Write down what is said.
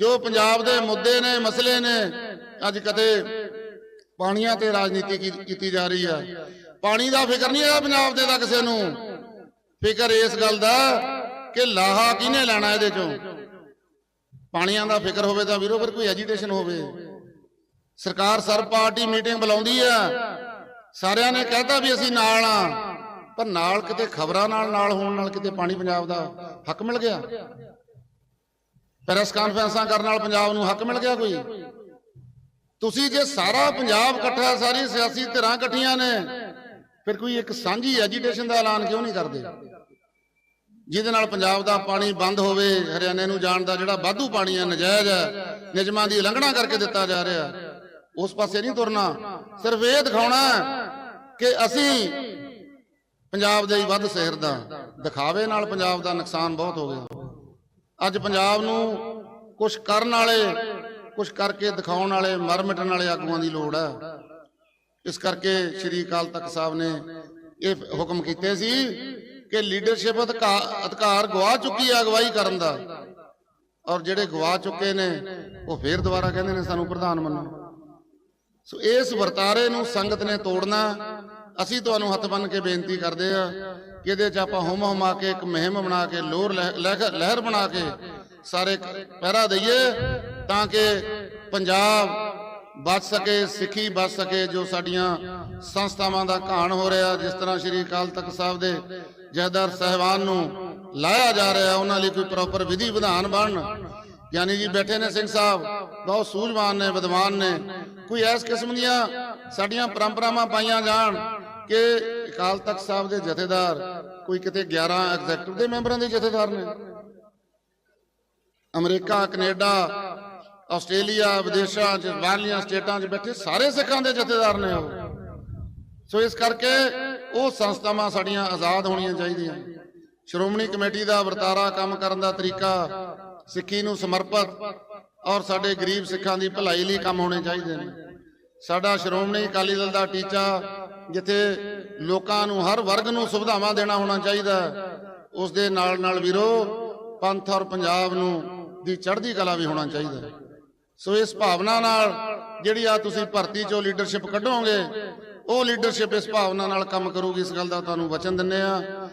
ਜੋ ਪੰਜਾਬ ਦੇ ਮੁੱਦੇ ਨੇ, ਮਸਲੇ ਨੇ, ਅੱਜ ਕਦੇ ਪਾਣੀਆਂ ਤੇ ਰਾਜਨੀਤੀ ਕੀਤੀ ਜਾ ਰਹੀ ਹੈ ਪਾਣੀ ਦਾ ਫਿਕਰ ਨਹੀਂ ਹੈਗਾ ਪੰਜਾਬ ਦੇ ਦਾ ਕਿਸੇ ਨੂੰ। ਫਿਕਰ ਇਸ ਗੱਲ ਦਾ ਕਿ ਲਾਹਾ ਕਿਹਨੇ ਲੈਣਾ ਇਹਦੇ ਚੋਂ? ਪਾਣੀਆਂ ਦਾ ਫਿਕਰ ਹੋਵੇ ਤਾਂ ਵੀਰੋ, ਫਿਰ ਕੋਈ ਐਜੀਟੇਸ਼ਨ ਹੋਵੇ। ਸਰਕਾਰ ਸਰਬ ਪਾਰਟੀ ਮੀਟਿੰਗ ਬੁਲਾਉਂਦੀ ਆ। ਸਾਰਿਆਂ ਨੇ ਕਹਿਤਾ ਵੀ ਅਸੀਂ ਨਾਲ ਆ। ਪਰ ਨਾਲ ਕਿਤੇ ਖਬਰਾਂ ਨਾਲ ਨਾਲ ਹੋਣ ਨਾਲ ਕਿਤੇ ਪਾਣੀ ਪੰਜਾਬ ਦਾ ਹੱਕ ਮਿਲ ਗਿਆ? ਪ੍ਰੈਸ ਕਾਨਫਰੰਸਾਂ ਕਰਨ ਨਾਲ ਪੰਜਾਬ ਨੂੰ ਹੱਕ ਮਿਲ ਗਿਆ ਕੋਈ? ਤੁਸੀਂ ਜੇ ਸਾਰਾ ਪੰਜਾਬ ਇਕੱਠਾ ਸਾਰੀ ਸਿਆਸੀ ਧਿਰਾਂ ਇਕੱਠੀਆਂ ਨੇ, ਫਿਰ ਕੋਈ ਇੱਕ ਸਾਂਝੀ ਐਜੀਟੇਸ਼ਨ ਦਾ ਐਲਾਨ ਕਿਉਂ ਨਹੀਂ ਕਰਦੇ? ਜਿਹਦੇ ਨਾਲ ਪੰਜਾਬ ਦਾ ਪਾਣੀ ਬੰਦ ਹੋਵੇ, ਹਰਿਆਣੇ ਨੂੰ ਜਾਣ ਦਾ ਜਿਹੜਾ ਵਾਧੂ ਪਾਣੀ ਹੈ, ਨਜਾਇਜ਼ ਹੈ, ਨਿਯਮਾਂ ਦੀ ਉਲੰਘਣਾ ਕਰਕੇ ਦਿੱਤਾ ਜਾ ਰਿਹਾ ਉਸ ਪਾਸੇ ਨਹੀਂ ਤੁਰਨਾ। ਸਿਰਫ ਇਹ ਦਿਖਾਉਣਾ ਕਿ ਅਸੀਂ ਪੰਜਾਬ ਦੇ ਹੀ ਵੱਧ ਸਿਰਦਾ ਦਿਖਾਵੇ ਨਾਲ ਪੰਜਾਬ ਦਾ ਨੁਕਸਾਨ ਬਹੁਤ ਹੋ ਗਿਆ। ਅੱਜ ਪੰਜਾਬ ਨੂੰ ਕੁਝ ਕਰਨ ਵਾਲੇ ਕੁਝ ਕਰਕੇ ਦਿਖਾਉਣ ਵਾਲੇ ਮਰ ਮਿਟਣ ਵਾਲੇ ਆਗੂਆਂ ਦੀ ਲੋੜ ਹੈ। ਇਸ ਕਰਕੇ ਸ੍ਰੀ ਅਕਾਲ ਤਖਤ ਸਾਹਿਬ ਨੇ ਇਹ ਹੁਕਮ ਕੀਤੇ ਸੀ ਕਿ ਲੀਡਰਸ਼ਿਪ ਅਧਿਕਾਰ ਗਵਾ ਚੁੱਕੀ ਹੈ ਅਗਵਾਈ ਕਰਨ ਦਾ। ਔਰ ਜਿਹੜੇ ਗਵਾ ਚੁੱਕੇ ਨੇ, ਉਹ ਫੇਰ ਦੁਬਾਰਾ ਕਹਿੰਦੇ ਨੇ ਸਾਨੂੰ ਪ੍ਰਧਾਨ ਮੰਨੋ। ਸੋ ਇਸ ਵਰਤਾਰੇ ਨੂੰ ਸੰਗਤ ਨੇ ਤੋੜਨਾ ਅਸੀਂ ਤੁਹਾਨੂੰ ਹੱਥ ਬੰਨ ਕੇ ਬੇਨਤੀ ਕਰਦੇ ਆ ਕਿ ਇਹਦੇ ਚ ਆਪਾਂ ਹੁਮ ਹੁਮਾ ਕੇ, ਇੱਕ ਮੁਹਿੰਮ ਬਣਾ ਕੇ, ਲੋਰ ਲਹਿ- ਲਹਿ- ਲਹਿਰ ਬਣਾ ਕੇ ਸਾਰੇ ਪਹਿਰਾ ਦਈਏ ਤਾਂ ਕਿ ਪੰਜਾਬ ਬਚ ਸਕੇ, ਸਿੱਖੀ ਬਚ ਸਕੇ, ਜੋ ਸਾਡੀਆਂ ਸੰਸਥਾਵਾਂ ਦਾ ਘਾਣ ਹੋ ਰਿਹਾ, ਜਿਸ ਤਰ੍ਹਾਂ ਸ੍ਰੀ ਅਕਾਲ ਤਖਤ ਸਾਹਿਬ ਦੇ ਜਹਦਰ ਸਹਿਬਾਨ ਨੂੰ ਲਾਇਆ ਜਾ ਰਿਹਾ, ਉਹਨਾਂ ਲਈ ਕੋਈ ਪ੍ਰੋਪਰ ਵਿਧੀ ਵਿਧਾਨ ਬਣਨ। ਯਾਨੀ ਜੀ ਬੈਠੇ ਨੇ ਸਿੰਘ ਸਾਹਿਬ, ਬਹੁਤ ਸੂਝਵਾਨ ਨੇ, ਵਿਦਵਾਨ ਨੇ। ਕੋਈ ਇਸ ਕਿਸਮ ਦੀਆਂ ਸਾਡੀਆਂ ਪਰੰਪਰਾਵਾਂ ਪਾਈਆਂ ਜਾਣ ਕਿ ਅਕਾਲ ਤਖਤ ਸਾਹਿਬ ਦੇ ਜਥੇਦਾਰ ਕੋਈ ਕਿਤੇ 11 ਐਗਜ਼ੈਕਟਿਵ ਦੇ ਮੈਂਬਰਾਂ ਦੇ ਜਥੇਦਾਰ ਨੇ? ਅਮਰੀਕਾ, ਕੈਨੇਡਾ, ਆਸਟ੍ਰੇਲੀਆ, ਵਿਦੇਸ਼ਾਂ ਚ, ਬਾਹਰਲੀਆਂ ਸਟੇਟਾਂ 'ਚ ਬੈਠੇ ਸਾਰੇ ਸਿੱਖਾਂ ਦੇ ਜਥੇਦਾਰ ਨੇ ਉਹ। ਸੋ ਇਸ ਕਰਕੇ ਉਹ ਸੰਸਥਾਵਾਂ ਸਾਡੀਆਂ ਆਜ਼ਾਦ ਹੋਣੀਆਂ ਚਾਹੀਦੀਆਂ। ਸ਼੍ਰੋਮਣੀ ਕਮੇਟੀ ਦਾ ਵਰਤਾਰਾ ਕੰਮ ਕਰਨ ਦਾ ਤਰੀਕਾ, ਸਿੱਖੀ ਨੂੰ ਸਮਰਪਿਤ ਔਰ ਸਾਡੇ ਗਰੀਬ ਸਿੱਖਾਂ ਦੀ ਭਲਾਈ ਲਈ ਕੰਮ ਹੋਣੇ ਚਾਹੀਦੇ ਨੇ। ਸਾਡਾ ਸ਼੍ਰੋਮਣੀ ਅਕਾਲੀ ਦਲ ਦਾ ਟੀਚਾ ਜਿੱਥੇ ਲੋਕਾਂ ਨੂੰ ਹਰ ਵਰਗ ਨੂੰ ਸੁਵਿਧਾਵਾਂ ਦੇਣਾ ਹੋਣਾ ਚਾਹੀਦਾ ਉਸ ਦੇ ਨਾਲ ਨਾਲ ਵੀਰੋ ਪੰਥ ਔਰ ਪੰਜਾਬ ਨੂੰ ਦੀ ਚੜ੍ਹਦੀ ਕਲਾ ਵੀ ਹੋਣਾ ਚਾਹੀਦਾ ਸੋ ਇਸ ਭਾਵਨਾ ਨਾਲ ਜਿਹੜੀ ਆ ਤੁਸੀਂ ਭਰਤੀ ਚੋਂ ਲੀਡਰਸ਼ਿਪ ਕੱਢੋਗੇ, ਉਹ ਲੀਡਰਸ਼ਿਪ ਇਸ ਭਾਵਨਾ ਨਾਲ ਕੰਮ ਕਰੂਗੀ, ਇਸ ਗੱਲ ਦਾ ਤੁਹਾਨੂੰ ਵਚਨ ਦਿੰਨੇ ਆ।